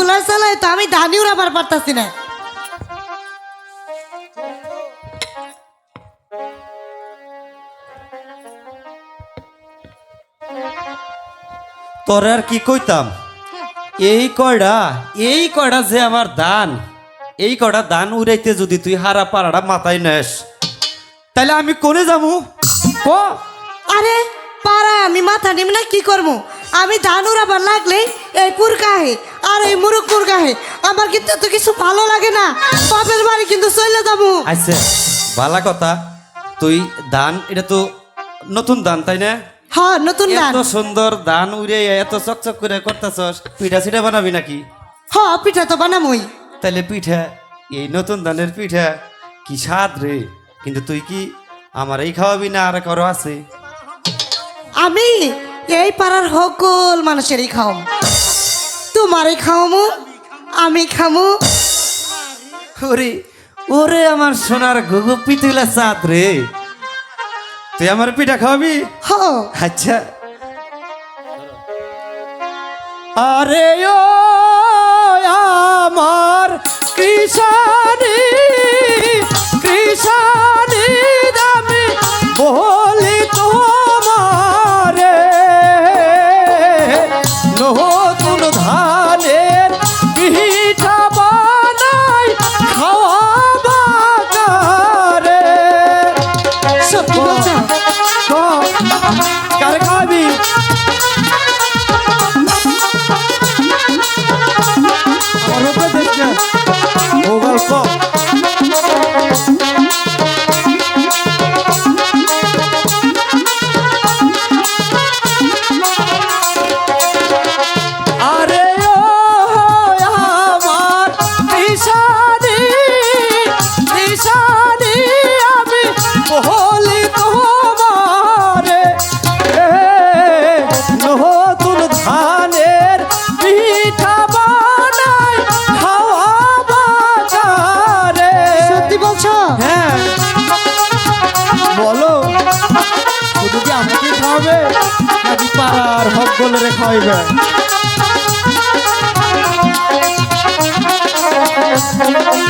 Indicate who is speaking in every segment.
Speaker 1: Cooler চালাই তো আমি ধানি উড়াবার পারতাছি না।
Speaker 2: তোর আর কি কইতাম? এই কয়টা এই কয়টা যে আমার দান এই কয়টা দান উড়াইতে যদি তুই হারা পাড়াটা মাথায় নেস তাহলে আমি কোনে যাব ক
Speaker 1: আরে পারা আমি মাথা নিম না কি করব আমি ধান উড়াবার লাগলে এই পুরকাহে আর এই মুরুখ পুরকাহে আমার কিন্তু তো কিছু ভালো লাগে না। বাপের বাড়ি কিন্তু চলে যাব।
Speaker 2: আচ্ছা ভালা কথা তুই দান এটা তো নতুন দান তাই না?
Speaker 1: হ্যাঁ নতুন ধান
Speaker 2: এত সুন্দর দান উড়ে এত চকচক করে করতেছস পিঠা সিঠা বানাবি নাকি?
Speaker 1: হ্যাঁ পিঠা তো বানামই।
Speaker 2: তাহলে পিঠা এই নতুন ধানের পিঠা কি স্বাদ রে? কিন্তু তুই কি আমার এই খাওয়াবি না আর কারও আছে?
Speaker 1: আমি এই পাড়ার সকল মানুষেরই খাওয়াম তোমারই খাওয়ামু আমি খামু।
Speaker 2: ওরে ওরে আমার সোনার ঘুঘু পিতুলা চাঁদ রে। তুই আমার পিঠা খাওয়াবি? আচ্ছা। আরে ও আমার কৃষানি কৃষানি দামি বলি তোমারে। নতুন বলি তোমারে। নতুন ধানের পিঠা বানাই
Speaker 1: সত্যি বলছো?
Speaker 2: হ্যাঁ। বলো শুধু কি আমাকে খাওয়াবে নাকি পাড়ার খাওয়াইবে?
Speaker 1: শুনো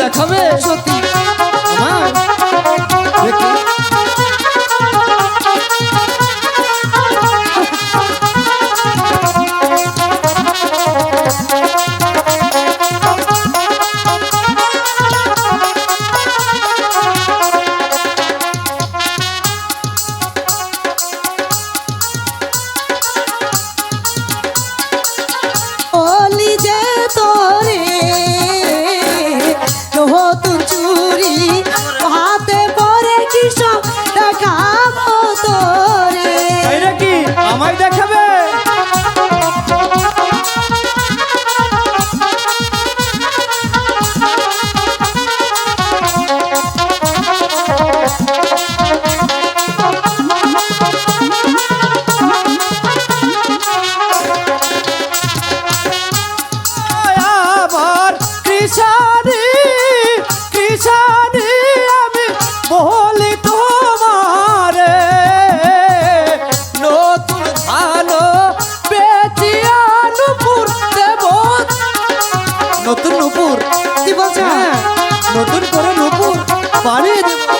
Speaker 1: দেখাবে সত্যি।
Speaker 2: আমার বানিয়ে দেব